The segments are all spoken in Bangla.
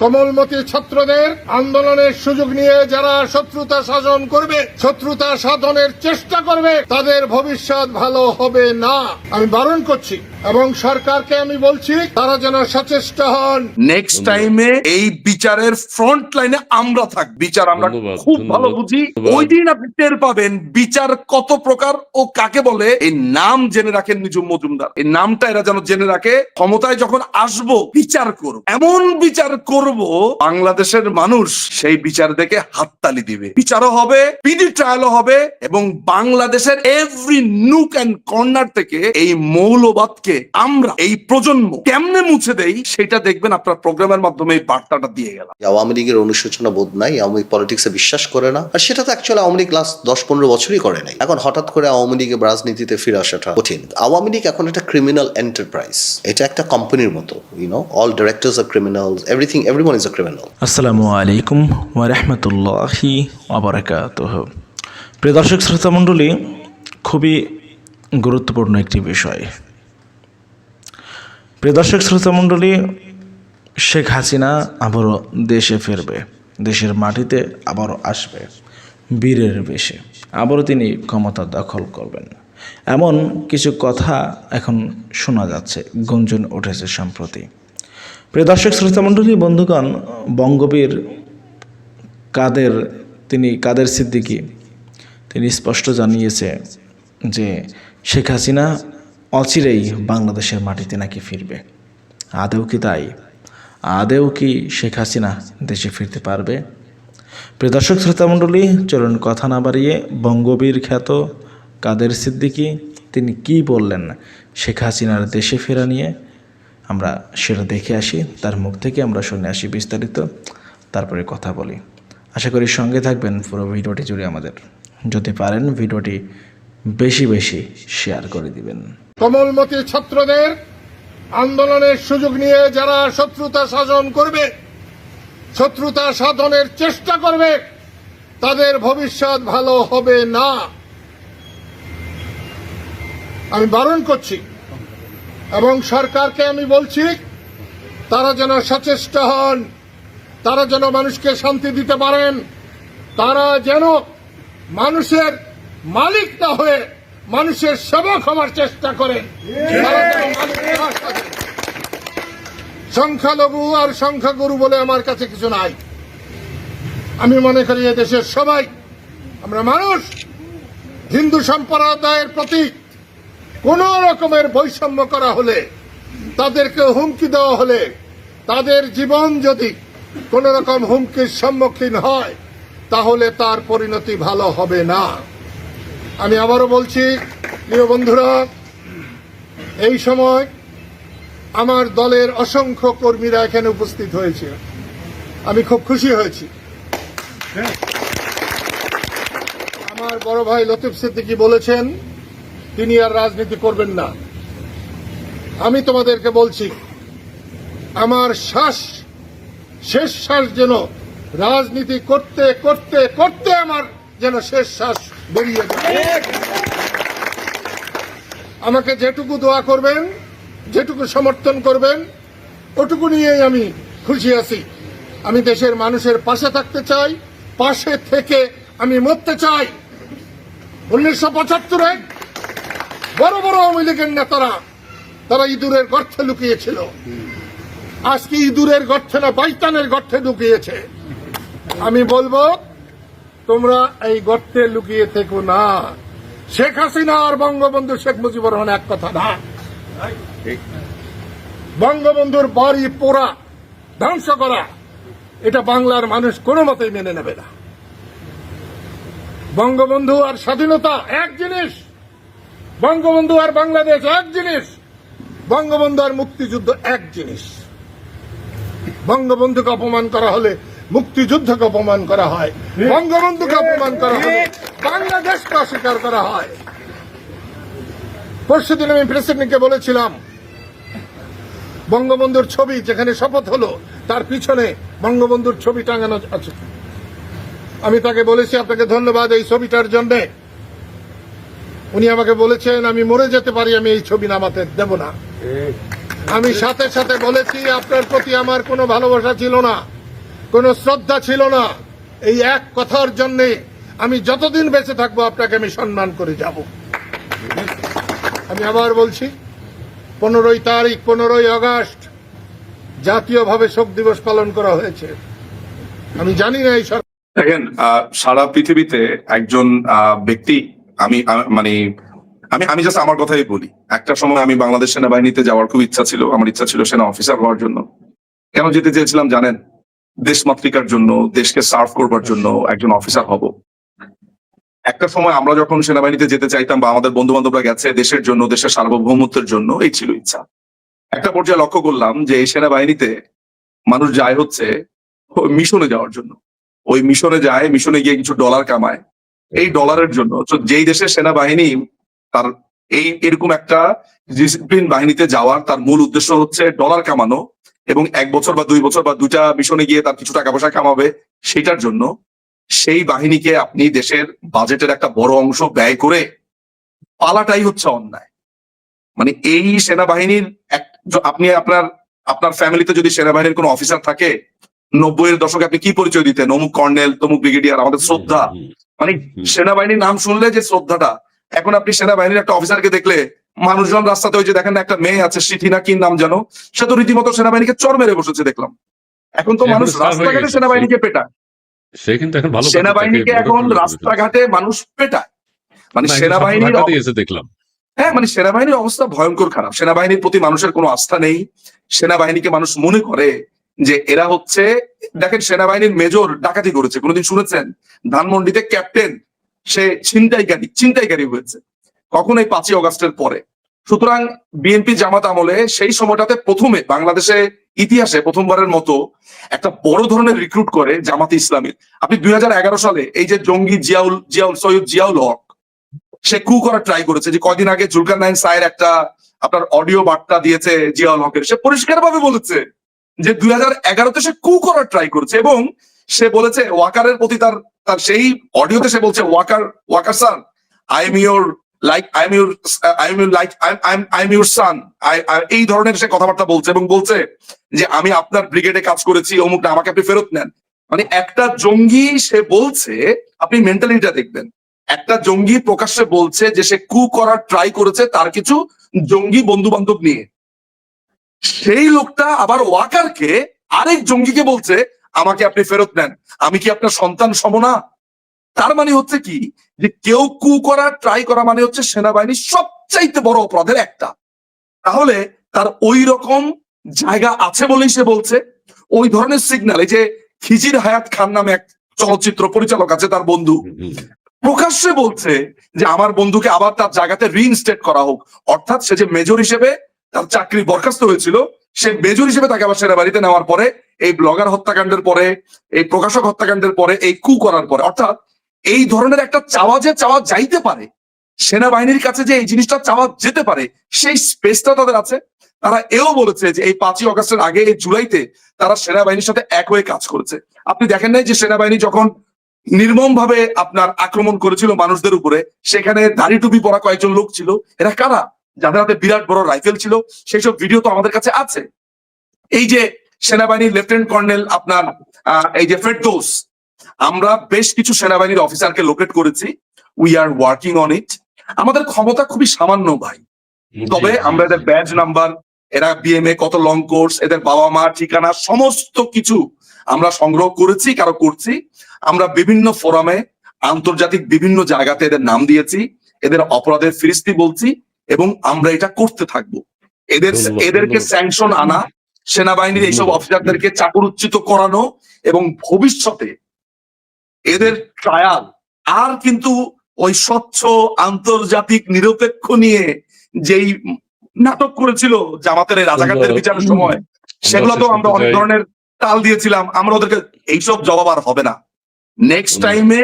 কমলমতি ছাত্রদের আন্দোলনের সুযোগ নিয়ে যারা শত্রুতা শাসন করবে শত্রুতা সাধনের চেষ্টা করবে তাদের ভবিষ্যৎ ভালো হবে না। আমি বারণ করছি এবং সরকারকে আমি বলছি তারা যেন সচেষ্ট হন। নেক্সট টাইমে এই বিচারের ফ্রন্ট লাইনে আমরা থাক। বিচার আমরা খুব ভালো বুঝি। ওই দিন আপনি টের পাবেন বিচার কত প্রকার ও কাকে বলে। এই নাম জেনে রাখেন নিজুম মজুমদার। এই নামটা এরা যেন জেনে রাখে। ক্ষমতায় যখন আসব বিচার করব। এমন বিচার করব বাংলাদেশের মানুষ সেই বিচার দেখে হাততালি দিবে। বিচারও হবে, পিডি ট্রায়ালও হবে এবং বাংলাদেশের এভরি নুক অ্যান্ড কর্নার থেকে এই মৌলবাদকে আমরা, এই প্রজন্ম কেমনে মুছে দেই, সেটা দেখবেন আপনার প্রোগ্রামের মাধ্যমে এই বার্তাটা দিয়ে গেলাম। আওয়ামী লীগের অনুশোচনা বোধ নাই, আওয়ামী লীগ পলিটিক্সে বিশ্বাস করে না, আর সেটা তো অ্যাকচুয়ালি আওয়ামী লীগ লাস্ট দশ পনেরো বছরই করে নাই। এখন হঠাৎ করে আওয়ামী লীগের রাজনীতিতে ফিরে আসাটা কঠিন। আওয়ামী লীগ এখন একটা ক্রিমিনাল এন্টারপ্রাইজ এটা একটা কোম্পানির মতো you know all directors R criminal everything everyone is a criminal আসসালামু আলাইকুম ওরহমতুল্লাহি আবরাকাতহ প্রিয় দর্শক, শ্রোতা মণ্ডলী, খুবই গুরুত্বপূর্ণ একটি বিষয়। প্রিয় দর্শক, শ্রোতা মণ্ডলী, শেখ হাসিনা আবারও দেশে ফিরবে, দেশের মাটিতে আবারও আসবে, বীরের বেশে। আবারও তিনি ক্ষমতা দখল করবেন। এমন কিছু কথা এখন শোনা যাচ্ছে, গুঞ্জন উঠেছে সম্প্রতি। প্রিয় দর্শক শ্রোতামণ্ডলী বন্ধুগণ, বঙ্গবীর কাদের, তিনি কাদের সিদ্দিকী? তিনি স্পষ্ট জানিয়েছে যে শেখ হাসিনা অচিরেই বাংলাদেশের মাটিতে নাকি ফিরবে। আদেও কি তাই? আদেও কি শেখ হাসিনা দেশে ফিরতে পারবে? প্রিয় দর্শক শ্রোতামণ্ডলী চলুন কথা না বাড়িয়ে বঙ্গবীর খ্যাত কাদের সিদ্দিকী, তিনি কি বললেন শেখ হাসিনার দেশে ফেরা নিয়ে? আমরা সেটা দেখে আসি, তার মুখ থেকে আমরা শুনে আসি বিস্তারিত, তারপরে কথা বলি। আশা করি সঙ্গে থাকবেন পুরো ভিডিওটি জুড়ে আমাদের। যদি পারেন ভিডিওটি বেশি বেশি শেয়ার করে দিবেন। কমলমতি ছাত্রদের আন্দোলনের সুযোগ নিয়ে যারা শত্রুতা শাসন করবে, শত্রুতা সাধনের চেষ্টা করবে, তাদের ভবিষ্যৎ ভালো হবে না। আমি বারণ করছি এবং সরকারকে আমি বলছি, তারা যেন সচেষ্ট হন, তারা যেন মানুষকে শান্তি দিতে পারেন, তারা যেন মানুষের মালিক না হয়ে মানুষের সেবক হওয়ার চেষ্টা করেন। সংখ্যালঘু আর সংখ্যাগুরু বলে আমার কাছে কিছু নাই। আমি মনে করি এ দেশের সবাই, আমরা মানুষ, হিন্দু সম্প্রদায়ের প্রতি কোন রকমের বৈষম্য করা হলে তাদেরকে হুমকি দেওয়া হলে তাদের জীবন যদি কোন রকম হুমকির সম্মুখীন হয় তাহলে তার পরিণতি ভালো হবে না। আমি আবারও বলছি প্রিয় বন্ধুরা এই সময় আমার দলের অসংখ্য কর্মীরা এখানে উপস্থিত হয়েছে। আমি খুব খুশি হয়েছি। আমার বড় ভাই লতিফ সিদ্দিকী বলেছেন তিনি আর রাজনীতি করবেন না। আমি তোমাদেরকে বলছি, আমার শ্বাস, শেষ শ্বাস যেন রাজনীতি করতে করতে করতে আমার যেন শেষ শ্বাস বেরিয়ে যায়। আমাকে যেটুকু দোয়া করবেন, যেটুকু সমর্থন করবেন, ওটুকু নিয়েই আমি খুশি আছি। আমি দেশের মানুষের পাশে থাকতে চাই, পাশে থেকে আমি মরতে চাই। উনিশশো পঁচাত্তরে বড় বড় আওয়ামী লীগের নেতারা, তারা ইঁদুরের গর্তে লুকিয়েছিল। আজকে ইঁদুরের গর্তে না বাইতানের গর্তে লুকিয়েছে। আমি বলব, তোমরা এই গর্তে লুকিয়ে থেকো না। শেখ হাসিনা আর বঙ্গবন্ধু শেখ মুজিবুর রহমান এক কথা না। বঙ্গবন্ধুর বাড়ি পোড়া, ধ্বংস করা, এটা বাংলার মানুষ কোনো মতেই মেনে নেবে না। বঙ্গবন্ধু আর স্বাধীনতা এক জিনিস বঙ্গবন্ধু আর বাংলাদেশ এক জিনিস, বঙ্গবন্ধু আর মুক্তিযুদ্ধ এক জিনিস। বঙ্গবন্ধুকে অপমান করা হলে, মুক্তিযুদ্ধকে অপমান করা হয়। বঙ্গবন্ধুকে অপমান করা হলে, বাংলাদেশকে অস্বীকার করা হয়। পরশুদিন আমি প্রেসিডেন্টকে বলেছিলাম, বঙ্গবন্ধুর ছবি যেখানে শপথ হলো, তার পিছনে বঙ্গবন্ধুর ছবি টাঙানো আছে। আমি তাকে বলেছি, আপনাকে ধন্যবাদ এই ছবিটার জন্য। উনি আমাকে বলেছেন আমি মরে যেতে পারি আমি এই ছবি নামাতে দেব না। আমি সাথে সাথে বলেছি আপনার প্রতি আমার কোনো ভালোবাসা ছিল না কোনো শ্রদ্ধা ছিল না। এই এক কথার জন্যে আমি যতদিন বেঁচে থাকব আপনাকে আমি সম্মান করে যাব। আমি আবার বলছি পনেরোই তারিখ পনেরোই আগস্ট জাতীয়ভাবে শোক দিবস পালন করা হয়েছে। আমি জানি না এই সরকার দেখেন সারা পৃথিবীতে একজন ব্যক্তি আমি মানে আমি আমি জাস্ট আমার কথাই বলি। একটা সময় আমি বাংলাদেশ সেনাবাহিনীতে যাওয়ার খুব ইচ্ছা ছিল। আমার ইচ্ছা ছিল সেনা অফিসার হওয়ার জন্য। কেন যেতে চেয়েছিলাম জানেন? দেশমাতৃকার জন্য, দেশকে সার্ভ করবার জন্য একজন অফিসার হব। একটা সময় আমরা যখন সেনাবাহিনীতে যেতে চাইতাম বা আমাদের বন্ধু বান্ধবরা গেছে দেশের জন্য, দেশের সার্বভৌমত্বের জন্য, এই ছিল ইচ্ছা। একটা পর্যায়ে লক্ষ্য করলাম যে এই সেনাবাহিনীতে মানুষ যায় হচ্ছে মিশনে যাওয়ার জন্য। ওই মিশনে যায়, মিশনে গিয়ে কিছু ডলার কামায়। এই ডলারের জন্য। যেই দেশের সেনাবাহিনী তার এই এরকম একটা ডিসিপ্লিন বাহিনীতে যাওয়ার তার মূল উদ্দেশ্য হচ্ছে ডলার কামানো এবং এক বছর বা দুই বছর বা দুটা মিশনে গিয়ে তার কিছু টাকা পয়সা কামাবে সেটার জন্য সেই বাহিনীকে আপনি দেশের বাজেটের একটা বড় অংশ ব্যয় করে পালাটাই হচ্ছে অন্যায়। মানে এই সেনাবাহিনীর আপনি আপনার আপনার ফ্যামিলিতে যদি সেনাবাহিনীর কোনো অফিসার থাকে নব্বইয়ের দশকে আপনি কি পরিচয় দিতেন? অমুক কর্নেল তমুক ব্রিগেডিয়ার আমাদের শ্রদ্ধা। মানে সেনাবাহিনীর নাম শুনলে যে শ্রদ্ধাটা এখন আপনি সেনাবাহিনীর একটা অফিসারকে দেখলে মানুষজন রাস্তাতে ওই যে দেখেন একটা মেয়ে আছে সিথি না কি নাম জানো সে তো রীতিমতো সেনাবাহিনীকে চর মেরে বসেছে দেখলাম। এখন তো মানুষ রাস্তাঘাটে সেনাবাহিনীকে পেটায়। সে কিন্তু এখন ভালো সেনাবাহিনীকে এখন রাস্তাঘাটে মানুষ পেটায়। মানে সেনাবাহিনীর দেখলাম। হ্যাঁ মানে সেনাবাহিনীর অবস্থা ভয়ঙ্কর খারাপ। সেনাবাহিনীর প্রতি মানুষের কোনো আস্থা নেই। সেনাবাহিনীকে মানুষ মনে করে যে এরা হচ্ছে, দেখেন সেনাবাহিনীর মেজর ডাকাতি করেছে, কোনোদিন শুনেছেন? ধানমন্ডিতে ক্যাপ্টেন সে ছিনতাইকারী ছিনতাইকারী হয়েছে। কখন এই পাঁচই অগাস্টের পরে। সুতরাং বিএনপি জামাত আমলে সেই সময়টাতে প্রথমে বাংলাদেশে ইতিহাসে প্রথমবারের মতো একটা বড় ধরনের রিক্রুট করে জামাতে ইসলামের। আপনি দুই হাজার এগারো সালে এই যে জঙ্গি জিয়াউল জিয়াউল, সৈয়দ জিয়াউল হক, সে কু করার ট্রাই করেছে যে কয়দিন আগে জুলকার নাইন সায়ের একটা আপনার অডিও বার্তা দিয়েছে জিয়াউল হকের। সে পরিষ্কার ভাবে বলেছে যে দুই হাজার এগারোতে সে কু করার ট্রাই করেছে এবং সে বলেছে ওয়াকারের প্রতি তার তার সেই অডিওতে সে বলছে, Waqar Waqar son I am your like I am your I am your like I am your son এই ধরনের সে কথাবার্তা বলছে এবং বলছে যে, আমি আপনার ব্রিগেডে কাজ করেছি অমুকটা আমাকে আপনি ফেরত নেন। মানে একটা জঙ্গি সে বলছে, আপনি মেন্টালিটিটা দেখবেন, একটা জঙ্গি প্রকাশ্যে বলছে যে সে কু করার ট্রাই করেছে তার কিছু জঙ্গি বন্ধু বান্ধব নিয়ে। সেই লোকটা আবার ওয়াকারকে আরেক জঙ্গিকে বলছে আমাকে আপনি ফেরত নেন। আমি কি আপনার সন্তান সমনা তার মানে হচ্ছে কি যে কেউ কু করা ট্রাই করা মানে হচ্ছে সেনাবাহিনীর সবচাইতে বড় অপরাধের একটা। তাহলে তার ওই রকম জায়গা আছে বলেই সে বলছে। ওই ধরনের সিগন্যাল এই যে খিজির হায়াত খান নামে এক চলচ্চিত্র পরিচালক আছে তার বন্ধু। প্রকাশ্যে বলছে যে আমার বন্ধুকে আবার তার জায়গাতে রিইনস্টেট করা হোক। অর্থাৎ সে যে মেজর হিসেবে তার চাকরি বরখাস্ত হয়েছিল। সে মেজর হিসেবে তাকে আবার সেনাবাহিনীতে নেওয়ার পরে, এই ব্লগার হত্যাকাণ্ডের পরে, এই প্রকাশক হত্যাকাণ্ডের পরে, এই কু করার পরে। অর্থাৎ এই ধরনের একটা চাওয়া যে চাওয়া যাইতে পারে, সেনাবাহিনীর কাছে যে এই জিনিসটা চাওয়া যেতে পারে, সেই স্পেসটা তাদের আছে। তারা এও বলেছে যে এই পাঁচই অগস্টের আগে, এই জুলাইতে তারা সেনাবাহিনীর সাথে এক হয়ে কাজ করেছে। আপনি দেখেন নাই যে সেনাবাহিনী যখন নির্মম ভাবে আপনার আক্রমণ করেছিল মানুষদের উপরে, সেখানে দাড়ি টুপি পরা কয়েকজন লোক ছিল। এরা কারা? যাদের হাতে বিরাট বড় রাইফেল ছিল সেই সব ভিডিও তো আমাদের কাছে আছে। এই যে সেনাবাহিনীর লেফটেন্যান্ট কর্নেল আপনার এই যে ফেরদৌস আমরা বেশ কিছু সেনাবাহিনীর অফিসারকে লোকেট করেছি। We are working on it আমাদের ক্ষমতা খুবই সামান্য ভাই। তবে আমরা এদের ব্যাচ নাম্বার এরা বিএমএ কত লং কোর্স এদের বাবা মা ঠিকানা সমস্ত কিছু আমরা সংগ্রহ করেছি কারও করছি। আমরা বিভিন্ন ফোরামে আন্তর্জাতিক বিভিন্ন জায়গাতে এদের নাম দিয়েছি। এদের অপরাধের ফিরিস্তি বলছি। এবং আমরা এটা করতে থাকব। এদের এদেরকে স্যাংশন আনা সেনাবাহিনীর এইসব। অফিসারদেরকে চাকরুচ্যুত করানো এবং ভবিষ্যতে এদের ট্রায়াল আর কিন্তু ওই স্বচ্ছ আন্তর্জাতিক নিরপেক্ষ নিয়ে যেই নাটক করেছিল জামাতের রাজাকারদের বিচারের সময় সেগুলো তো আমরা অনেক ধরনের তাল দিয়েছিলাম আমরা ওদেরকে এইসব জবাব আর হবে না। নেক্সট টাইমে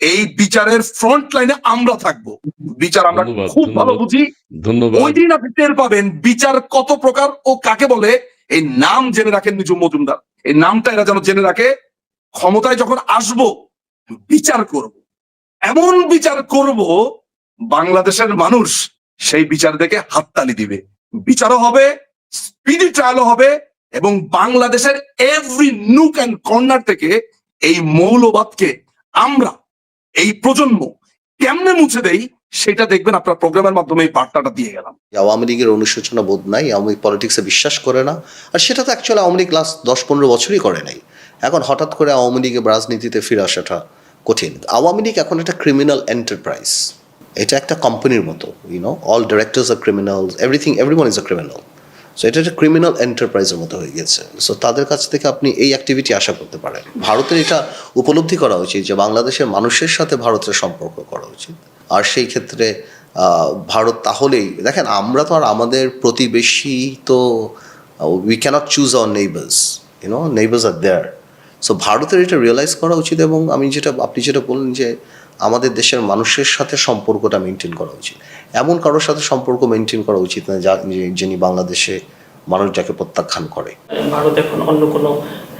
এই বিচারের ফ্রন্ট লাইনে আমরা থাকব। বিচার আমরা খুব ভালো বুঝি। ধন্যবাদ। ওই দিন আপনি টের পাবেন বিচার কত প্রকার ও কাকে বলে। এই নাম জেনে রাখেন নিজুম মজুমদার। এই নামটা এরা যেন জেনে রাখে ক্ষমতায় যখন আসব বিচার করব। এমন বিচার করব বাংলাদেশের মানুষ সেই বিচার দেখে হাততালি দিবে। বিচারও হবে স্পিডি ট্রায়াল হবে এবং বাংলাদেশের এভরি নুক অ্যান্ড কর্নার থেকে এই মৌলবাদকে আমরা এই প্রজন্ম কেমনে মুছে দেই সেটা দেখবেন আপনার প্রোগ্রামের মাধ্যমে এই বার্তাটা দিয়ে গেলাম। আওয়ামী লীগের অনুশোচনা বোধ নাই, আওয়ামী পলিটিক্সে বিশ্বাস করে না, আর সেটা তো অ্যাকচুয়ালি আওয়ামী লীগ লাস্ট দশ পনেরো বছরই করে নাই। এখন হঠাৎ করে আওয়ামী লীগের রাজনীতিতে ফিরে আসাটা কঠিন। আওয়ামী লীগ এখন একটা ক্রিমিনাল এন্টারপ্রাইজ এটা একটা কোম্পানির মতো you know all directors R criminal everything everyone is a criminal so এটা একটা ক্রিমিনাল এন্টারপ্রাইজের মতো হয়ে গেছে। সো তাদের কাছ থেকে আপনি এই অ্যাক্টিভিটি আশা করতে পারেন। ভারতের এটা উপলব্ধি করা উচিত যে, বাংলাদেশের মানুষের সাথে ভারতের সম্পর্ক করা উচিত। আর সেই ক্ষেত্রে ভারত তাহলেই, দেখেন, আমরা তো আর আমাদের প্রতিবেশী তো we cannot choose our neighbours you know neighbours are there so ভারতের এটা রিয়েলাইজ করা উচিত এবং আমি যেটা, আপনি যেটা বললেন যে আমাদের দেশের মানুষের সাথে সম্পর্কটা মেনটেন করা উচিত। এমন কারোর সাথে সম্পর্ক মেনটেন করা উচিত না যা যিনি বাংলাদেশে মানুষ যাকে প্রত্যাখ্যান করে। ভারত এখন অন্য কোনো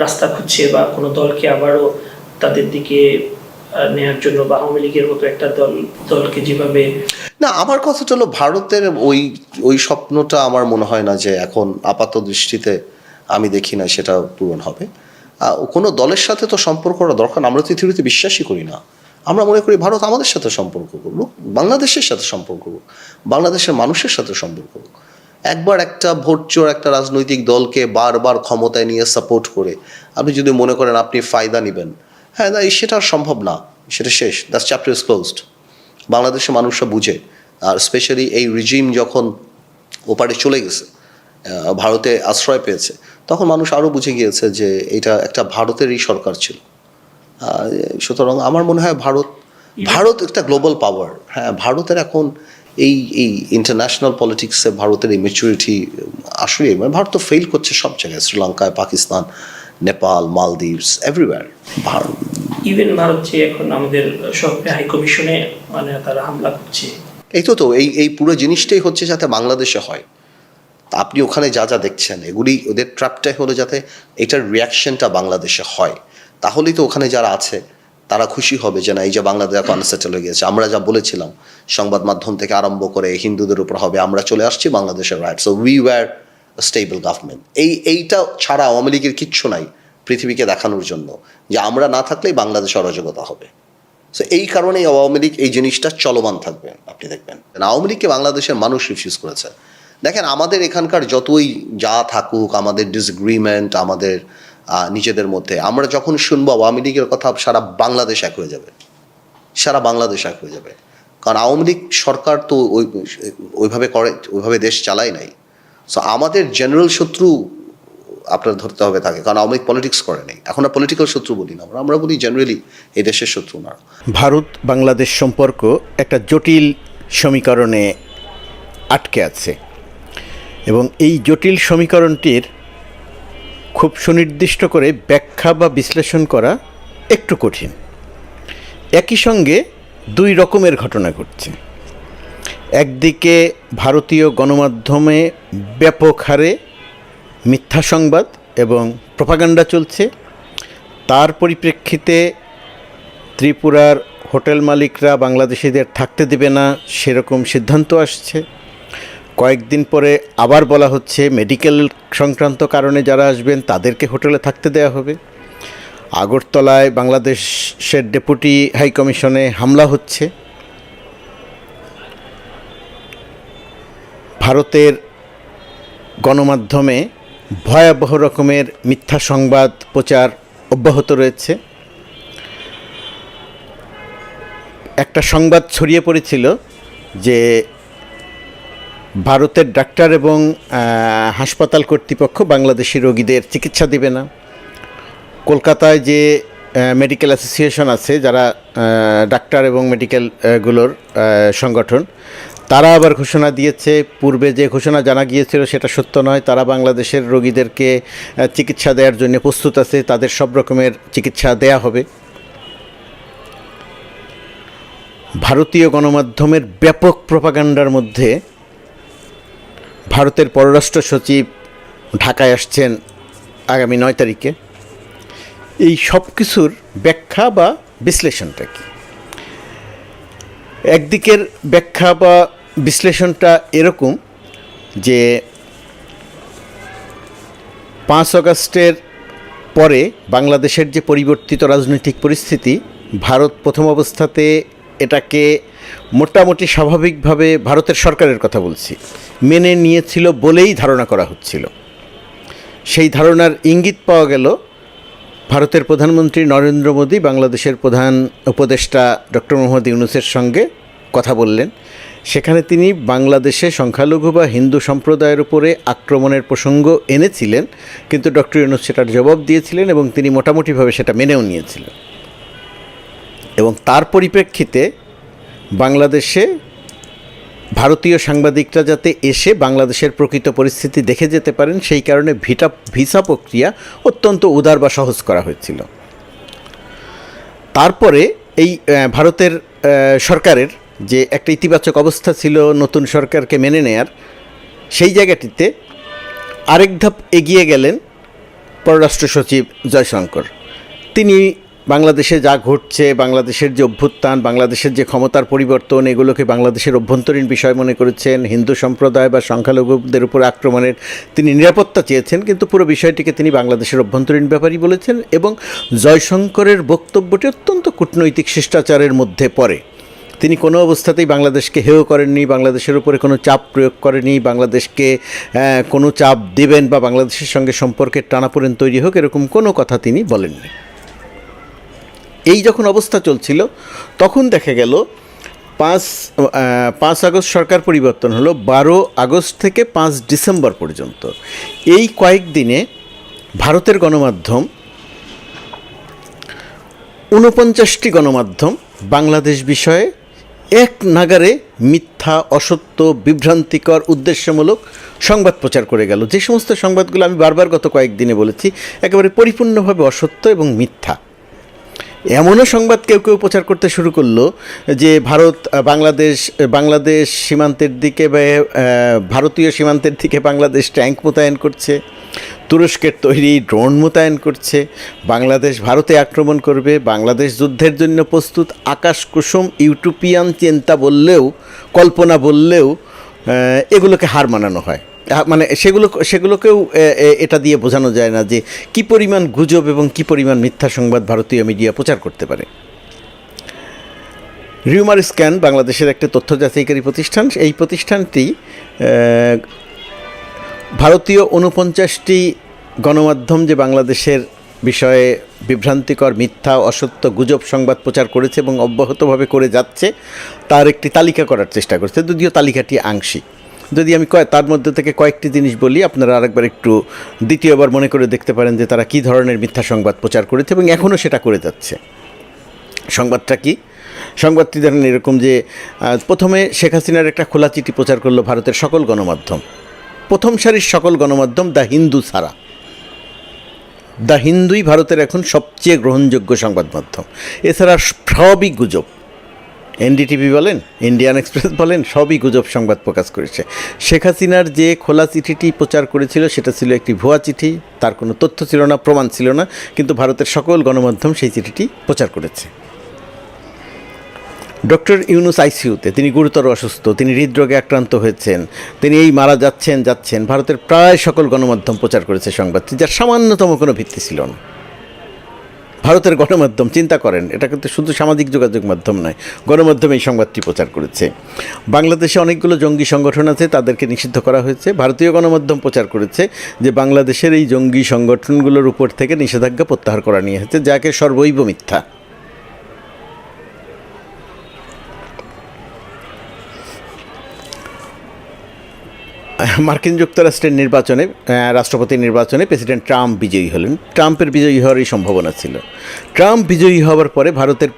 রাস্তা খুঁজছে বা কোনো দলকে আবারও তাদের দিকে নেয়ার জন্য বা আওয়ামী লীগের মতো একটা দল দলকে যেভাবে না আমার কথাটা হলো ভারতের ওই ওই স্বপ্নটা আমার মনে হয় না যে এখন আপাত দৃষ্টিতে আমি দেখি না সেটা পূরণ হবে। কোনো দলের সাথে তো সম্পর্ক করা দরকার আমরা তো পৃথিবীতে বিশ্বাসই করি না। আমরা মনে করি ভারত আমাদের সাথে সম্পর্ক করুক বাংলাদেশের সাথে সম্পর্ক করুক, বাংলাদেশের মানুষের সাথে সম্পর্ক করুক। একবার একটা ভোট চোর একটা রাজনৈতিক দলকে বারবার ক্ষমতায় নিয়ে সাপোর্ট করে, আপনি যদি মনে করেন আপনি ফায়দা নেবেন হ্যাঁ না, সেটা সম্ভব না, সেটা শেষ দ্যাটস চ্যাপ্টার ইজ ক্লোজড বাংলাদেশের মানুষরা বুঝে, আর স্পেশালি এই রিজিম যখন ওপারে চলে গেছে ভারতে আশ্রয় পেয়েছে, তখন মানুষ আরও বুঝে গিয়েছে যে এটা একটা ভারতেরই সরকার ছিল। সুতরাং আমার মনে হয় ভারত ভারত একটা গ্লোবাল পাওয়ার হ্যাঁ ভারতের এখন এই এই ইন্টারন্যাশনাল পলিটিক্সে ভারতের এই মেচুরিটি আসলে মানে ভারত তো ফেল করছে সব জায়গায়। শ্রীলঙ্কায় পাকিস্তান নেপাল মালদ্বীপস এভরিওয়্যার ভারত ইভেন ভারত যে এখন আমাদের সব হাই কমিশনে মানে তারা হামলা করছে। এই তো তো এই এই পুরো জিনিসটাই হচ্ছে যাতে বাংলাদেশে হয়। আপনি ওখানে যা যা দেখছেন এগুলি ওদের ট্র্যাপটাই হলো যাতে এটার রিয়াকশনটা বাংলাদেশে হয়। তাহলেই তো ওখানে যারা আছে, তারা খুশি হবে যে না, এই যে বাংলাদেশ এত হয়ে গেছে আমরা যা বলেছিলাম, সংবাদ মাধ্যম থেকে আরম্ভ করে হিন্দুদের উপর হবে, আমরা চলে আসছি বাংলাদেশের right so we were stable government এই, এইটা ছাড়া আওয়ামী লীগের কিচ্ছু নাই পৃথিবীকে দেখানোর জন্য, যে আমরা না থাকলেই বাংলাদেশ অরাজকতা হবে। সো এই কারণেই আওয়ামী লীগ এই জিনিসটা চলমান থাকবে, আপনি দেখবেন। আওয়ামী লীগকে বাংলাদেশের মানুষ রিফিউজ করেছে। দেখেন, আমাদের এখানকার যতই যা থাকুক, আমাদের ডিসগ্রিমেন্ট আমাদের নিজেদের মধ্যে। আমরা যখন শুনব আওয়ামী লীগের কথা, সারা বাংলাদেশ এক হয়ে যাবে। সারা বাংলাদেশ এক হয়ে যাবে। কারণ আওয়ামী লীগ সরকার তো ওই, ওইভাবে করে, ওইভাবে দেশ চালায় নাই। সো আমাদের জেনারেল শত্রু আপনার ধরতে হবে তাকে। কারণ আওয়ামী লীগ পলিটিক্স করে নাই। এখন আর পলিটিক্যাল শত্রু বলি না আমরা। আমরা বলি জেনারেলি এই দেশের শত্রু না। ভারত, বাংলাদেশ সম্পর্ক একটা জটিল সমীকরণে আটকে আছে। এবং এই জটিল সমীকরণটির খুব সুনির্দিষ্ট করে ব্যাখ্যা বা বিশ্লেষণ করা একটু কঠিন। একই সঙ্গে দুই রকমের ঘটনা ঘটছে। একদিকে ভারতীয় গণমাধ্যমে ব্যাপক হারে মিথ্যা সংবাদ এবং প্রপাগান্ডা চলছে। তার পরিপ্রেক্ষিতে ত্রিপুরার হোটেল মালিকরা বাংলাদেশিদের থাকতে দেবে না, সেরকম সিদ্ধান্ত আসছে। কয়েকদিন পরে আবার বলা হচ্ছে মেডিকেল সংক্রান্ত কারণে যারা আসবেন তাদেরকে হোটেলে থাকতে দেওয়া হবে। আগরতলায় বাংলাদেশের ডেপুটি হাই কমিশনে হামলা হচ্ছে। ভারতের গণমাধ্যমে ভয়াবহ রকমের মিথ্যা সংবাদ প্রচার অব্যাহত রয়েছে। একটা সংবাদ ছড়িয়ে পড়েছিল যে ভারতের ডাক্তার এবং হাসপাতাল কর্তৃপক্ষ বাংলাদেশি রোগীদের চিকিৎসা দেবে না। কলকাতায় যে মেডিকেল অ্যাসোসিয়েশন আছে যারা ডাক্তার এবং মেডিকেল আহ, গুলোর আহ, সংগঠন তারা আবার ঘোষণা দিয়েছে। পূর্বে যে ঘোষণা জানা গিয়েছিল সেটা সত্য নয়। তারা বাংলাদেশের রোগীদেরকে চিকিৎসা দেওয়ার জন্য প্রস্তুত আছে। তাদের সব রকমের চিকিৎসা দেয়া হবে। ভারতীয় গণমাধ্যমের ব্যাপক প্রপাগান্ডার মধ্যে ভারতের পররাষ্ট্র সচিব ঢাকায় আসছেন আগামী নয় তারিখে। এই সব কিছুর ব্যাখ্যা বা বিশ্লেষণটা কি? একদিকের ব্যাখ্যা বা বিশ্লেষণটা এরকম যে পাঁচ আগস্টের পরে বাংলাদেশের যে পরিবর্তিত রাজনৈতিক পরিস্থিতি, ভারত প্রথম অবস্থাতে এটাকে মোটামুটি স্বাভাবিকভাবে ভারতের সরকারের কথা বলছি। মেনে নিয়েছিল বলেই ধারণা করা হচ্ছিল। সেই ধারণার ইঙ্গিত পাওয়া গেল ভারতের প্রধানমন্ত্রী নরেন্দ্র মোদী, বাংলাদেশের প্রধান উপদেষ্টা ডক্টর মোহাম্মদ ইউনুসের সঙ্গে কথা বললেন। সেখানে তিনি বাংলাদেশে সংখ্যালঘু বা হিন্দু সম্প্রদায়ের উপরে আক্রমণের প্রসঙ্গ এনেছিলেন, কিন্তু ডক্টর ইউনুস সেটার জবাব দিয়েছিলেন এবং তিনি মোটামুটিভাবে সেটা মেনেও নিয়েছিলেন। এবং তার পরিপ্রেক্ষিতে বাংলাদেশে ভারতীয় সাংবাদিকরা যাতে এসে বাংলাদেশের প্রকৃত পরিস্থিতি দেখে যেতে পারেন, সেই কারণে ভিটা, ভিসা প্রক্রিয়া অত্যন্ত উদার বা সহজ করা হয়েছিল। তারপরে এই ভারতের সরকারের যে একটা ইতিবাচক অবস্থা ছিল নতুন সরকারকে মেনে নেয়ার, সেই জায়গাটিতে আরেক ধাপ এগিয়ে গেলেন পররাষ্ট্র সচিব জয়শঙ্কর। তিনি বাংলাদেশে যা ঘটছে, বাংলাদেশের যে অভ্যুত্থান, বাংলাদেশের যে ক্ষমতার পরিবর্তন, এগুলোকে বাংলাদেশের অভ্যন্তরীণ বিষয় মনে করেছেন। হিন্দু সম্প্রদায় বা সংখ্যালঘুদের উপর আক্রমণের তিনি নিরাপত্তা চেয়েছেন, কিন্তু পুরো বিষয়টিকে তিনি বাংলাদেশের অভ্যন্তরীণ ব্যাপারই বলেছেন এবং জয়শঙ্করের বক্তব্যটি অত্যন্ত কূটনৈতিক শিষ্টাচারের মধ্যে পড়ে। তিনি কোনো অবস্থাতেই বাংলাদেশকে হেয় করেননি, বাংলাদেশের উপরে কোনো চাপ প্রয়োগ করেনি বাংলাদেশকে কোনো চাপ দেবেন বা বাংলাদেশের সঙ্গে সম্পর্কের টানাপোড়েন তৈরি হোক, এরকম কোনো কথা তিনি বলেননি। এই যখন অবস্থা চলছিল, তখন দেখা গেল পাঁচ পাঁচ আগস্ট সরকার পরিবর্তন হলো, বারো আগস্ট থেকে পাঁচ ডিসেম্বর পর্যন্ত। এই কয়েকদিনে ভারতের গণমাধ্যম, ঊনপঞ্চাশটি গণমাধ্যম বাংলাদেশ বিষয়ে এক নাগারে মিথ্যা, অসত্য, বিভ্রান্তিকর, উদ্দেশ্যমূলক সংবাদ প্রচার করে গেল। যে সমস্ত সংবাদগুলো আমি বারবার গত কয়েকদিনে বলেছি, একেবারে পরিপূর্ণভাবে অসত্য এবং মিথ্যা। এমনও সংবাদ কেউ কেউ প্রচার করতে শুরু করল যে ভারত বাংলাদেশ বাংলাদেশ সীমান্তের দিকে ভারতীয় সীমান্তের দিকে বাংলাদেশ ট্যাঙ্ক মোতায়েন করছে, তুরস্কের তৈরি ড্রোন মোতায়েন করছে, বাংলাদেশ ভারতে আক্রমণ করবে, বাংলাদেশ যুদ্ধের জন্য প্রস্তুত আকাশ কুসুম, ইউটোপিয়ান চিন্তা বললেও, কল্পনা বললেও এগুলোকে হার মানানো হয়। মানে সেগুলো, সেগুলোকেও এটা দিয়ে বোঝানো যায় না যে কি পরিমাণ গুজব এবং কি পরিমাণ মিথ্যা সংবাদ ভারতীয় মিডিয়া প্রচার করতে পারে। রিউমার স্ক্যান বাংলাদেশের একটা তথ্য যাচাইকারী প্রতিষ্ঠান, এই প্রতিষ্ঠানটি ভারতীয় উনপঞ্চাশটি গণমাধ্যম যে বাংলাদেশের বিষয়ে বিভ্রান্তিকর মিথ্যা, অসত্য গুজব সংবাদ প্রচার করেছে এবং অব্যাহতভাবে করে যাচ্ছে, তার একটি তালিকা করার চেষ্টা করছে। যদিও তালিকাটি আংশিক। যদি আমি তার মধ্যে থেকে কয়েকটি জিনিস বলি, আপনারা আরেকবার একটু দ্বিতীয়বার মনে করে দেখতে পারেন যে তারা কী ধরনের মিথ্যা সংবাদ প্রচার করেছে এবং এখনও সেটা করে যাচ্ছে। সংবাদটা কি? সংবাদটি ধরেন এরকম যে প্রথমে শেখ হাসিনার একটা খোলা চিঠি প্রচার করল ভারতের সকল গণমাধ্যম। প্রথম সারির সকল গণমাধ্যম দ্য হিন্দু ছাড়া দ্য হিন্দুই ভারতের এখন সবচেয়ে গ্রহণযোগ্য সংবাদ মাধ্যম এছাড়া সবই গুজব। এনডিটিভি বলেন, ইন্ডিয়ান এক্সপ্রেস বলেন, সবই গুজব সংবাদ প্রকাশ করেছে। শেখ হাসিনার যে খোলা চিঠিটি প্রচার করেছিল, সেটা ছিল একটি ভুয়া চিঠি। তার কোনো তথ্য ছিল না, প্রমাণ ছিল না, কিন্তু ভারতের সকল গণমাধ্যম সেই চিঠিটি প্রচার করেছে। ডক্টর ইউনুস আইসিইউতে তিনি গুরুতর অসুস্থ, তিনি হৃদরোগে আক্রান্ত হয়েছেন, তিনি এই মারা যাচ্ছেন যাচ্ছেন, ভারতের প্রায় সকল গণমাধ্যম প্রচার করেছে সংবাদটি, যার সামান্যতম কোনো ভিত্তি ছিল না। ভারতের গণমাধ্যম, চিন্তা করেন, এটা কিন্তু শুধু সামাজিক যোগাযোগ মাধ্যম নয়, গণমাধ্যমে এই সংবাদটি প্রচার করেছে। বাংলাদেশে অনেকগুলো জঙ্গি সংগঠন আছে, তাদেরকে নিষিদ্ধ করা হয়েছে। ভারতীয় গণমাধ্যম প্রচার করেছে যে বাংলাদেশের এই জঙ্গি সংগঠনগুলোর উপর থেকে নিষেধাজ্ঞা প্রত্যাহার করা নিয়ে হয়েছে যাকে সর্বৈব মিথ্যা। মার্কিন যুক্তরাষ্ট্রের নির্বাচনে রাষ্ট্রপতি নির্বাচনে প্রেসিডেন্ট ট্রাম্প বিজয়ী হলেন। ট্রাম্পের বিজয়ী হওয়ারই সম্ভাবনা ছিল। ট্রাম্প বিজয়ী হওয়ার পরে ভারতের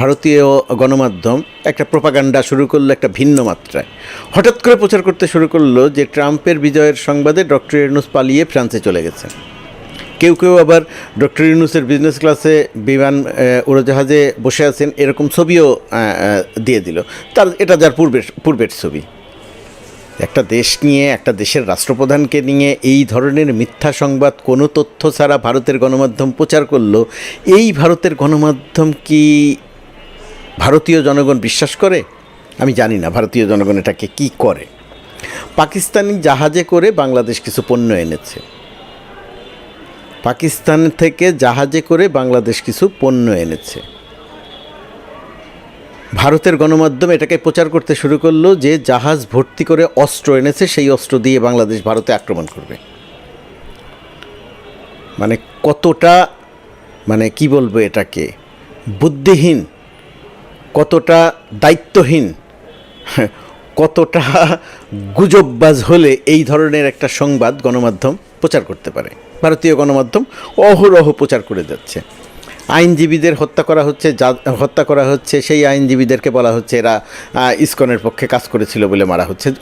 ভারতীয় গণমাধ্যম একটা প্রপাগান্ডা শুরু করল একটা ভিন্ন মাত্রায়। হঠাৎ করে প্রচার করতে শুরু করল যে ট্রাম্পের বিজয়ের সংবাদে ডক্টর ইউনুস পালিয়ে ফ্রান্সে চলে গেছেন। কেউ কেউ আবার ডক্টর ইউনুসের বিজনেস ক্লাসে বিমান উড়োজাহাজে বসে আছেন, এরকম ছবিও দিয়ে দিল। তার, এটা যার পূর্বের পূর্বের ছবি। একটা দেশ নিয়ে, একটা দেশের রাষ্ট্রপ্রধানকে নিয়ে এই ধরনের মিথ্যা সংবাদ, কোনো তথ্য ছাড়া ভারতের গণমাধ্যম প্রচার করল, এই ভারতের গণমাধ্যম কি ভারতীয় জনগণ বিশ্বাস করে? আমি জানি না ভারতীয় জনগণ এটাকে কি করে। পাকিস্তানি জাহাজে করে বাংলাদেশ কিছু পণ্য এনেছে। পাকিস্তান থেকে জাহাজে করে বাংলাদেশ কিছু পণ্য এনেছে। ভারতের গণমাধ্যম এটাকে প্রচার করতে শুরু করল যে জাহাজ ভর্তি করে অস্ত্র এনেছে, সেই অস্ত্র দিয়ে বাংলাদেশ ভারতে আক্রমণ করবে। মানে কতটা মানে কি বলব এটাকে, বুদ্ধিহীন, কতটা দায়িত্বহীন, কতটা গুজববাজ হলে এই ধরনের একটা সংবাদ গণমাধ্যম প্রচার করতে পারে। ভারতীয় গণমাধ্যম অহরহ প্রচার করে যাচ্ছে। আইনজীবীদের হত্যা করা হচ্ছে, যা, হত্যা করা হচ্ছে, সেই আইনজীবীদেরকে বলা হচ্ছে এরা ইসকনের পক্ষে কাজ করেছিল বলে মারা হচ্ছে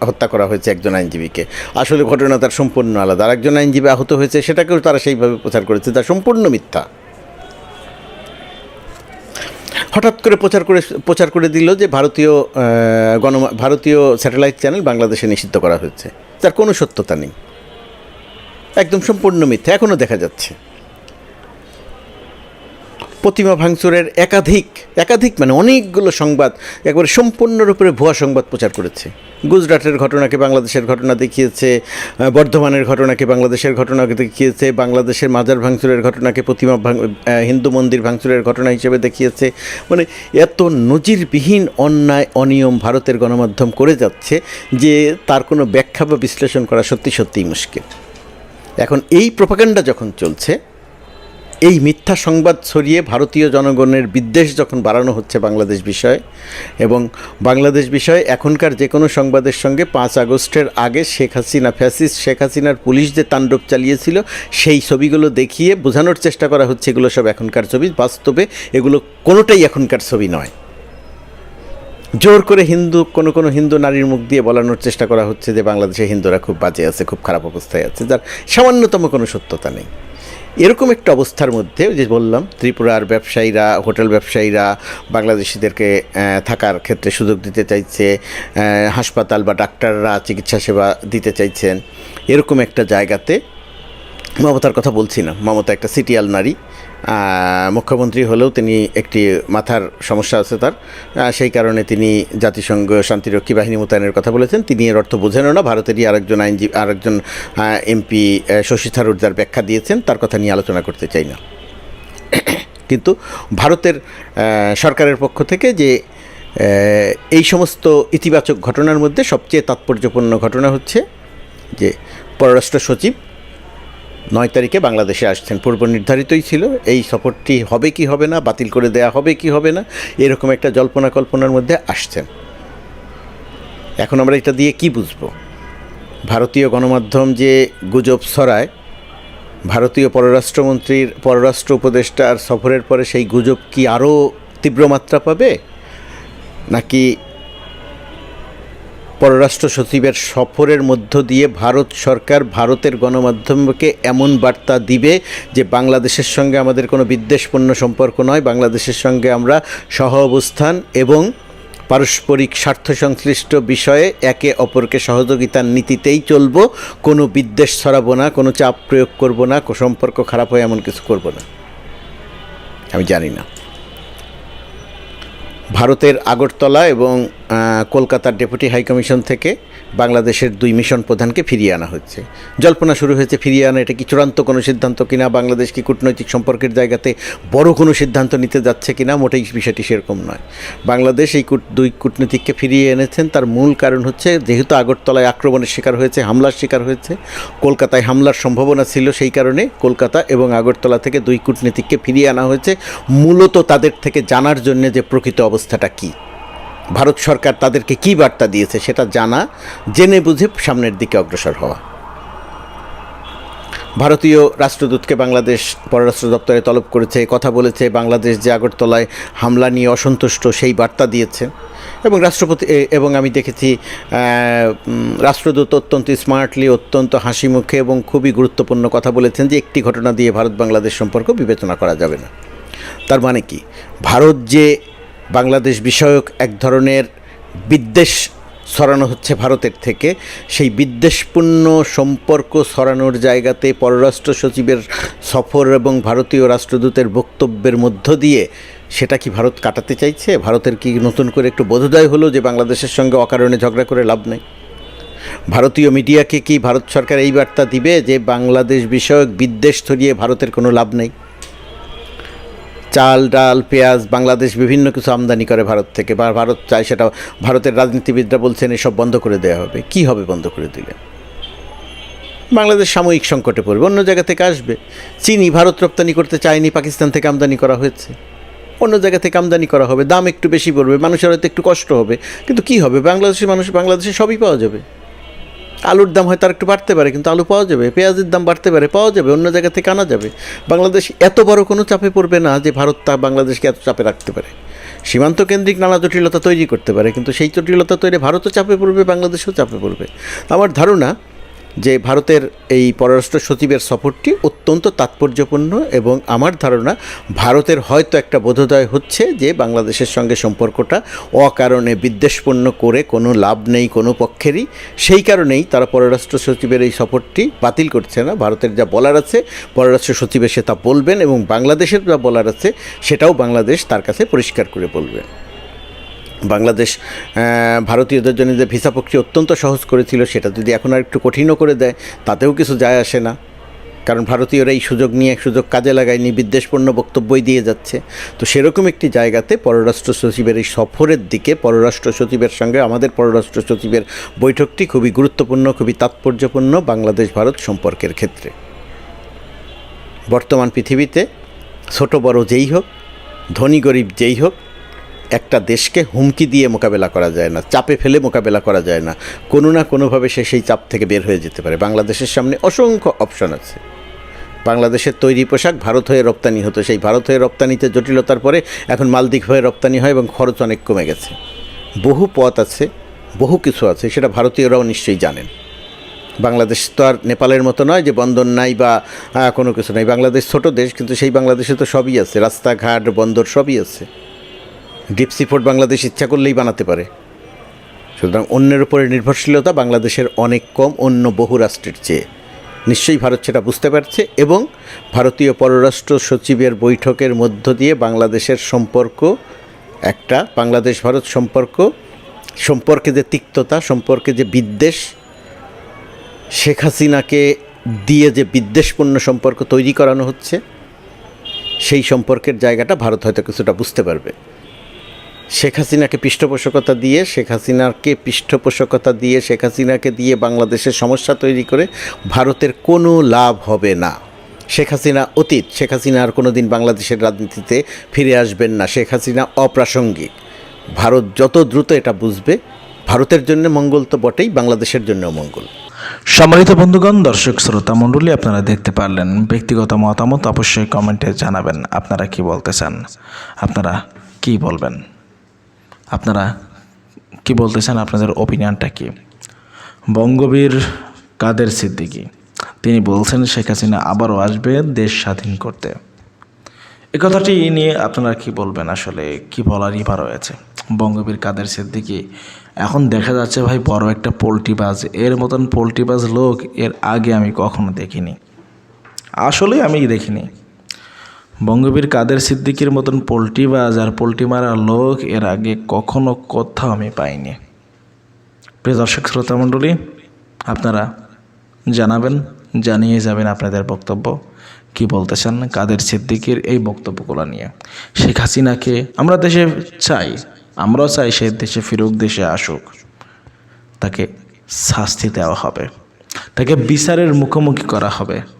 হত্যা করা হয়েছে একজন আইনজীবীকে। আসলে ঘটনা তার সম্পূর্ণ আলাদা। আর একজন আইনজীবী আহত হয়েছে, সেটাকেও তারা সেইভাবে প্রচার করেছে তা সম্পূর্ণ মিথ্যা। হঠাৎ করে প্রচার করে প্রচার করে দিল যে ভারতীয় গণ, ভারতীয় স্যাটেলাইট চ্যানেল বাংলাদেশে নিষিদ্ধ করা হয়েছে। তার কোনো সত্যতা নেই। একদম সম্পূর্ণ মিথ্যা এখনও দেখা যাচ্ছে। প্রতিমা ভাঙচুরের একাধিক একাধিক মানে অনেকগুলো সংবাদ, একবারে সম্পূর্ণরূপে ভুয়া সংবাদ প্রচার করেছে। গুজরাটের ঘটনাকে বাংলাদেশের ঘটনা দেখিয়েছে বর্ধমানের ঘটনাকে বাংলাদেশের ঘটনাকে দেখিয়েছে, বাংলাদেশের মাজার ভাঙচুরের ঘটনাকে প্রতিমা হিন্দু মন্দির ভাঙচুরের ঘটনা হিসেবে দেখিয়েছে। মানে এত নজিরবিহীন অন্যায়, অনিয়ম ভারতের গণমাধ্যম করে যাচ্ছে যে তার কোনো ব্যাখ্যা বা বিশ্লেষণ করা সত্যি সত্যিই মুশকিল। এখন এই প্রপাগান্ডা যখন চলছে এই মিথ্যা সংবাদ ছড়িয়ে ভারতীয় জনগণের বিদ্বেষ যখন বাড়ানো হচ্ছে বাংলাদেশ বিষয়ে এবং বাংলাদেশ বিষয়ে এখনকার যে কোনো সংবাদের সঙ্গে পাঁচ আগস্টের আগে শেখ হাসিনা, ফ্যাসিস্ট শেখ হাসিনার পুলিশ যে তাণ্ডব চালিয়েছিল, সেই ছবিগুলো দেখিয়ে বোঝানোর চেষ্টা করা হচ্ছে এগুলো সব এখনকার ছবি। বাস্তবে এগুলো কোনোটাই এখনকার ছবি নয়। জোর করে হিন্দু, কোনো কোনো হিন্দু নারীর মুখ দিয়ে বলানোর চেষ্টা করা হচ্ছে যে বাংলাদেশে হিন্দুরা খুব বাজে আছে, খুব খারাপ অবস্থায় আছে, যার সামান্যতম কোনো সত্যতা নেই। এরকম একটা অবস্থার মধ্যে যে বললাম, ত্রিপুরার ব্যবসায়ীরা, হোটেল ব্যবসায়ীরা বাংলাদেশিদেরকে থাকার ক্ষেত্রে সুযোগ দিতে চাইছে হাসপাতাল বা ডাক্তাররা চিকিৎসা সেবা দিতে চাইছেন। এরকম একটা জায়গাতে মমতার কথা বলছি না। মমতা একটা সিটিয়াল নারী। মুখ্যমন্ত্রী হলেও তিনি একটি মাথার সমস্যা আছে তার। সেই কারণে তিনি জাতিসংঘ শান্তিরক্ষী বাহিনী মোতায়েনের কথা বলেছেন। তিনি এর অর্থ বোঝেনও না। ভারতেরই আরেকজন আইনজীবী, আরেকজন এমপি শশী থারুর যার ব্যাখ্যা দিয়েছেন, তার কথা নিয়ে আলোচনা করতে চাই না। কিন্তু ভারতের সরকারের পক্ষ থেকে যে এই সমস্ত ইতিবাচক ঘটনার মধ্যে সবচেয়ে তাৎপর্যপূর্ণ ঘটনা হচ্ছে যে, পররাষ্ট্র সচিব নয় তারিখে বাংলাদেশে আসছেন। পূর্ব নির্ধারিতই ছিল, এই সফরটি হবে কি হবে না, বাতিল করে দেয়া হবে কি হবে না, এরকম একটা জল্পনা কল্পনার মধ্যে আসছেন। এখন আমরা এটা দিয়ে কি বুঝব? ভারতীয় গণমাধ্যম যে গুজব ছড়ায়, ভারতীয় পররাষ্ট্রমন্ত্রীর, পররাষ্ট্র উপদেষ্টার সফরের পরে সেই গুজব কি আরও তীব্র মাত্রা পাবে? নাকি পররাষ্ট্র সচিবের সফরের মধ্য দিয়ে ভারত সরকার ভারতের গণমাধ্যমকে এমন বার্তা দিবে যে বাংলাদেশের সঙ্গে আমাদের কোনো বিদ্বেষপূর্ণ সম্পর্ক নয়, বাংলাদেশের সঙ্গে আমরা সহ অবস্থান এবং পারস্পরিক স্বার্থ সংশ্লিষ্ট বিষয়ে একে অপরকে সহযোগিতার নীতিতেই চলবো, কোনো বিদ্বেষ ছড়াবো না, কোনো চাপ প্রয়োগ করব না সম্পর্ক খারাপ হয় এমন কিছু করব না। আমি জানি না। ভারতের আগরতলা এবং কলকাতার ডেপুটি হাইকমিশন থেকে বাংলাদেশের দুই মিশন প্রধানকে ফিরিয়ে আনা হচ্ছে জল্পনা শুরু হয়েছে ফিরিয়ে আনা, এটা কি চূড়ান্ত কোনো সিদ্ধান্ত কিনা, বাংলাদেশ কি কূটনৈতিক সম্পর্কের জায়গাতে বড় কোনো সিদ্ধান্ত নিতে যাচ্ছে কিনা, মোটেই বিষয়টি সেরকম নয়। বাংলাদেশ এই দুই কূটনীতিককে ফিরিয়ে এনেছেন, তার মূল কারণ হচ্ছে যেহেতু আগরতলায় আক্রমণের শিকার হয়েছে, হামলার শিকার হয়েছে, কলকাতায় হামলার সম্ভাবনা ছিল সেই কারণে কলকাতা এবং আগরতলা থেকে দুই কূটনীতিককে ফিরিয়ে আনা হয়েছে। মূলত তাদের থেকে জানার জন্য যে প্রকৃত অবস্থাটা কী? ভারত সরকার তাদেরকে কী বার্তা দিয়েছে সেটা জানা, জেনে বুঝে সামনের দিকে অগ্রসর হওয়া। ভারতীয় রাষ্ট্রদূতকে বাংলাদেশ পররাষ্ট্র দপ্তরে তলব করেছে, কথা বলেছে, বাংলাদেশ যে আগরতলায় হামলা নিয়ে অসন্তুষ্ট সেই বার্তা দিয়েছে। এবং রাষ্ট্রপতি এবং আমি দেখেছি রাষ্ট্রদূত অত্যন্ত স্মার্টলি অত্যন্ত হাসি মুখে এবং খুবই গুরুত্বপূর্ণ কথা বলেছেন যে একটি ঘটনা দিয়ে ভারত বাংলাদেশ সম্পর্ক বিবেচনা করা যাবে না। তার মানে কি? ভারত যে বাংলাদেশ বিষয়ক এক ধরনের বিদ্বেষ ছড়ানো হচ্ছে ভারতের থেকে। সেই বিদ্বেষপূর্ণ সম্পর্ক ছড়ানোর জায়গাতে পররাষ্ট্র সচিবের সফর এবং ভারতীয় রাষ্ট্রদূতের বক্তব্যের মধ্য দিয়ে সেটা কি ভারত কাটাতে চাইছে? ভারতের কি নতুন করে একটু বোধোদয় হলো যে বাংলাদেশের সঙ্গে অকারণে ঝগড়া করে লাভ নেই? ভারতীয় মিডিয়াকে কি ভারত সরকার এই বার্তা দিবে যে বাংলাদেশ বিষয়ক বিদ্বেষ ছড়িয়ে ভারতের কোনো লাভ নেই? চাল, ডাল, পেঁয়াজ, বাংলাদেশ বিভিন্ন কিছু আমদানি করে ভারত থেকে। বা ভারত চায় সেটা, ভারতের রাজনীতিবিদরা বলছেন এসব বন্ধ করে দেওয়া হবে। কি হবে বন্ধ করে দিলে? বাংলাদেশ সাময়িক সংকটে পড়বে, অন্য জায়গা থেকে আসবে। চিনি ভারত রপ্তানি করতে চায়নি, পাকিস্তান থেকে আমদানি করা হয়েছে। অন্য জায়গা থেকে আমদানি করা হবে, দাম একটু বেশি পড়বে, মানুষের হয়তো একটু কষ্ট হবে। কিন্তু কি হবে? বাংলাদেশের মানুষ, বাংলাদেশে সবই পাওয়া যাবে। আলুর দাম হয়তো আর একটু বাড়তে পারে, কিন্তু আলু পাওয়া যাবে, পেঁয়াজের দাম বাড়তে পারে, পাওয়া যাবে, অন্য জায়গা থেকে আনা যাবে। বাংলাদেশ এত বড় কোনো চাপে পড়বে না যে ভারত তা বাংলাদেশকে এত চাপে রাখতে পারে। সীমান্ত কেন্দ্রিক নানা জটিলতা তৈরি করতে পারে, কিন্তু সেই জটিলতা তৈরি ভারতও চাপে পড়বে, বাংলাদেশও চাপে পড়বে। আমার ধারণা যে ভারতের এই পররাষ্ট্র সচিবের সফরটি অত্যন্ত তাৎপর্যপূর্ণ এবং আমার ধারণা ভারতের হয়তো একটা বোধোদয় হচ্ছে যে বাংলাদেশের সঙ্গে সম্পর্কটা অকারণে বিদ্বেষপূর্ণ করে কোনো লাভ নেই কোনো পক্ষেরই। সেই কারণেই তারা পররাষ্ট্র সচিবের এই সফরটি বাতিল করছে না। ভারতের যা বলার আছে, পররাষ্ট্র সচিব এসে তা বলবেন এবং বাংলাদেশের যা বলার আছে, সেটাও বাংলাদেশ তার কাছে পরিষ্কার করে বলবে। বাংলাদেশ ভারতীয়দের জন্য যে ভিসা প্রক্রিয়া অত্যন্ত সহজ করেছিল, সেটা যদি এখন আর একটু কঠিনও করে দেয়, তাতেও কিছু যায় আসে না। কারণ ভারতীয়রা এই সুযোগ নিয়ে এক সুযোগ কাজে লাগায়নি, বিদ্বেষপূর্ণ বক্তব্যই দিয়ে যাচ্ছে। তো সেরকম একটি জায়গাতে পররাষ্ট্র সচিবের এই সফরের দিকে, পররাষ্ট্র সচিবের সঙ্গে আমাদের পররাষ্ট্র সচিবের বৈঠকটি খুবই গুরুত্বপূর্ণ, খুবই তাৎপর্যপূর্ণ বাংলাদেশ ভারত সম্পর্কের ক্ষেত্রে। বর্তমান পৃথিবীতে ছোট বড় যেই হোক, ধনী গরিব যেই হোক একটা দেশকে হুমকি দিয়ে মোকাবেলা করা যায় না, চাপে ফেলে মোকাবেলা করা যায় না। কোনো না কোনোভাবে সে সেই চাপ থেকে বের হয়ে যেতে পারে। বাংলাদেশের সামনে অসংখ্য অপশন আছে। বাংলাদেশের তৈরি পোশাক ভারত হয়ে রপ্তানি হতো। সেই ভারত হয়ে রপ্তানিতে জটিলতার পরে এখন মালদ্বীপ হয়ে রপ্তানি হয় এবং খরচ অনেক কমে গেছে। বহু পথ আছে, বহু কিছু আছে, সেটা ভারতীয়রাও নিশ্চয়ই জানেন। বাংলাদেশ তো আর নেপালের মতো নয় যে বন্দর নাই বা কোনো কিছু নাই। বাংলাদেশ ছোট দেশ, কিন্তু সেই বাংলাদেশে তো সবই আছে। রাস্তাঘাট, বন্দর সবই আছে। ডিপ সিফোর্ট বাংলাদেশ ইচ্ছা করলেই বানাতে পারে। সুতরাং অন্যের উপরে নির্ভরশীলতা বাংলাদেশের অনেক কম, অন্য বহু রাষ্ট্রের চেয়ে। নিশ্চয়ই ভারত সেটা বুঝতে পারছে এবং ভারতীয় পররাষ্ট্র সচিবের বৈঠকের মধ্য দিয়ে বাংলাদেশের সম্পর্ক, একটা বাংলাদেশ ভারত সম্পর্ক, সম্পর্কে যে তিক্ততা, সম্পর্কে যে বিদ্বেষ, শেখ হাসিনাকে দিয়ে যে বিদ্বেষপূর্ণ সম্পর্ক তৈরি করানো হচ্ছে, সেই সম্পর্কের জায়গাটা ভারত হয়তো কিছুটা বুঝতে পারবে। শেখ হাসিনাকে পৃষ্ঠপোষকতা দিয়ে, শেখ হাসিনাকে পৃষ্ঠপোষকতা দিয়ে, শেখ হাসিনাকে দিয়ে বাংলাদেশের সমস্যা তৈরি করে ভারতের কোনো লাভ হবে না। শেখ হাসিনা অতীত, শেখ হাসিনা আর কোনো দিন বাংলাদেশের রাজনীতিতে ফিরে আসবেন না। শেখ হাসিনা অপ্রাসঙ্গিক। ভারত যত দ্রুত এটা বুঝবে, ভারতের জন্য মঙ্গল তো বটেই, বাংলাদেশের জন্যও মঙ্গল। সম্মানিত বন্ধুগণ, দর্শক, শ্রোতা, মণ্ডলী, আপনারা দেখতে পারলেন ব্যক্তিগত মতামত, অবশ্যই কমেন্টে জানাবেন আপনারা কি বলতে চান আপনারা কি বলবেন? আপনারা কি বলতে চান আপনাদের ওপিনিয়নটা কি? বঙ্গবীর কাদের সিদ্দিকী? তিনি বলছেন, শেখ হাসিনা আবারও আসবে দেশ স্বাধীন করতে। এ কথাটি নিয়ে আপনারা কি বলবেন? আসলে কি বলারই বা রয়েছে? বঙ্গবীর কাদের সিদ্দিকী? এখন দেখা যাচ্ছে ভাই, বড় একটা পোল্ট্রিবাজ। এর মতন পোল্ট্রিবাজ লোক এর আগে আমি কখনো দেখিনি। আসলে আমি দেখিনি। বঙ্গবীর কাদের সিদ্দিকীর মতন পোল্ট্রিবাজ আর পোল্ট্রি মারা লোক, এর আগে কখনো কোথাও আমি পাইনি। প্রিয় দর্শক, শ্রোতা মণ্ডলী, আপনারা জানাবেন, জানিয়ে যাবেন আপনাদের বক্তব্য। কি বলতে চান কাদের সিদ্দিকির এই বক্তব্যগুলো নিয়ে? শেখ হাসিনাকে আমরা দেশে চাই, আমরাও চাই সে দেশে ফিরুক, দেশে আসুক। তাকে শাস্তি দেওয়া হবে। তাকে বিচারের মুখোমুখি করা হবে।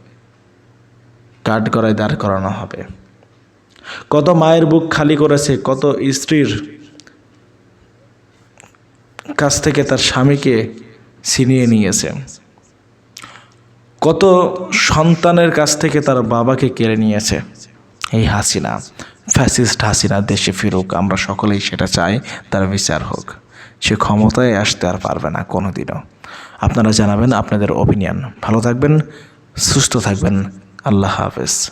কাঠ করায় দাঁড় করানো হবে। কত মায়ের বুক খালি করেছে, কত স্ত্রীর কাছ থেকে তার স্বামীকে ছিনিয়ে নিয়েছে। কত সন্তানের কাছ থেকে তার বাবাকে কেড়ে নিয়েছে। এই হাসিনা, ফ্যাসিস্ট হাসিনা, দেশে ফিরুক, আমরা সকলেই সেটা চাই, তার বিচার হোক। সে ক্ষমতায় আসতে আর পারবে না কোনোদিনও। আপনারা জানাবেন আপনাদের ওপিনিয়ন ভালো থাকবেন, সুস্থ থাকবেন। আল্লাহ হাফেজ।